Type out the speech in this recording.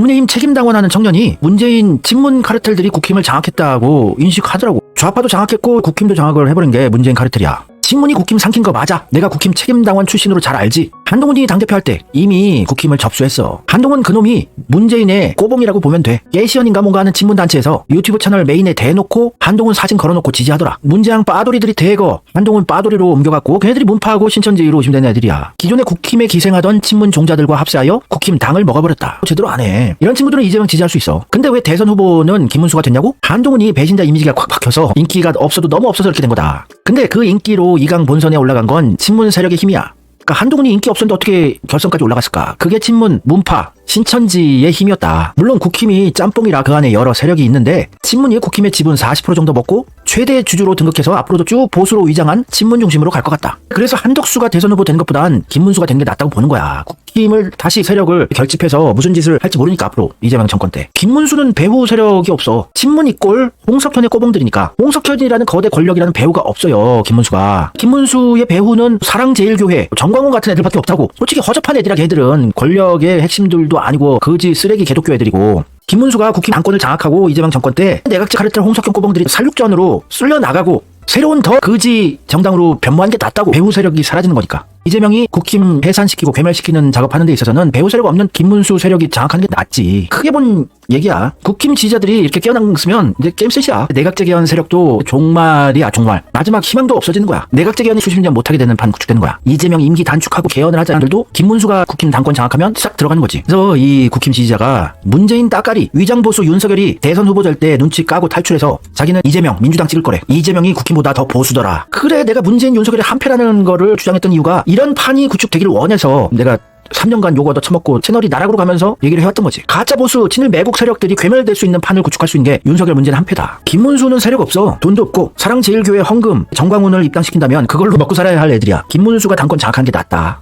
국민의힘 책임당원하는 청년이 문재인 친문 카르텔들이 국힘을 장악했다고 인식하더라고. 좌파도 장악했고 국힘도 장악을 해버린 게 문재인 카르텔이야. 친문이 국힘 삼킨 거 맞아. 내가 국힘 책임당원 출신으로 잘 알지. 한동훈이 당대표 할 때 이미 국힘을 접수했어. 한동훈 그놈이 문재인의 꼬봉이라고 보면 돼. 깨시연인가 뭔가 하는 친문단체에서 유튜브 채널 메인에 대놓고 한동훈 사진 걸어놓고 지지하더라. 문재양 빠돌이들이 대거 한동훈 빠돌이로 옮겨갔고 걔네들이 문파하고 신천지로 오심된 애들이야. 기존에 국힘에 기생하던 친문 종자들과 합세하여 국힘 당을 먹어버렸다. 제대로 안 해. 이런 친구들은 이재명 지지할 수 있어. 근데 왜 대선 후보는 김문수가 됐냐고? 한동훈이 배신자 이미지가 콱 박혀서 인기가 없어도 너무 없어서 이렇게 된 거다. 근데 그 인기로 이강 본선에 올라간 건 친문 세력의 힘이야. 그러니까 한동훈이 인기 없었는데 어떻게 결선까지 올라갔을까? 그게 친문, 문파, 신천지의 힘이었다. 물론 국힘이 짬뽕이라 그 안에 여러 세력이 있는데 친문이 국힘의 지분 40% 정도 먹고 최대 주주로 등극해서 앞으로도 쭉 보수로 위장한 친문 중심으로 갈 것 같다. 그래서 한덕수가 대선 후보 되는 것보단 김문수가 되는 게 낫다고 보는 거야. 국힘을 다시 세력을 결집해서 무슨 짓을 할지 모르니까 앞으로 이재명 정권 때. 김문수는 배후 세력이 없어. 친문이 꼴 홍석현의 꼬봉들이니까 홍석현이라는 거대 권력이라는 배후가 없어요. 김문수가. 김문수의 배후는 사랑제일교회 정광훈 같은 애들밖에 없다고. 솔직히 허접한 애들이라 걔들은 권력의 핵심들도 아니고 거지 쓰레기 개독교 애들이고 김문수가 국힘 당권을 장악하고 이재명 정권 때 내각제 카르텔 홍석현 꼬봉들이 살육전으로 쓸려 나가고 새로운 더 거지 정당으로 변모한 게 낫다고 배후 세력이 사라지는 거니까 이재명이 국힘 해산시키고 괴멸시키는 작업하는 데 있어서는 배후 세력 없는 김문수 세력이 장악하는 게 낫지. 크게 본 얘기야. 국힘 지지자들이 이렇게 깨어났으면 이제 게임 셋이야. 내각제 개헌 세력도 종말이야 종말. 마지막 희망도 없어지는 거야. 내각제 개헌이 수십 년 못하게 되는 판 구축되는 거야. 이재명 임기 단축하고 개헌을 하자 들도 김문수가 국힘 당권 장악하면 싹 들어가는 거지. 그래서 이 국힘 지지자가 문재인 따까리 위장보수 윤석열이 대선 후보 될 때 눈치 까고 탈출해서 자기는 이재명 민주당 찍을 거래. 이재명이 국힘보다 더 보수더라. 그래 내가 문재인 윤석열이 한패라는 거를 주장했던 이유가 이런 판이 구축되기를 원해서 내가 3년간 요거 얻어 처먹고 채널이 나락으로 가면서 얘기를 해왔던 거지. 가짜 보수 친일 매국 세력들이 괴멸될 수 있는 판을 구축할 수 있는 게 윤석열 문제는 한패다. 김문수는 세력 없어. 돈도 없고 사랑제일교회 헌금 정광훈을 입당시킨다면 그걸로 먹고 살아야 할 애들이야. 김문수가 당권 장악하는 게 낫다.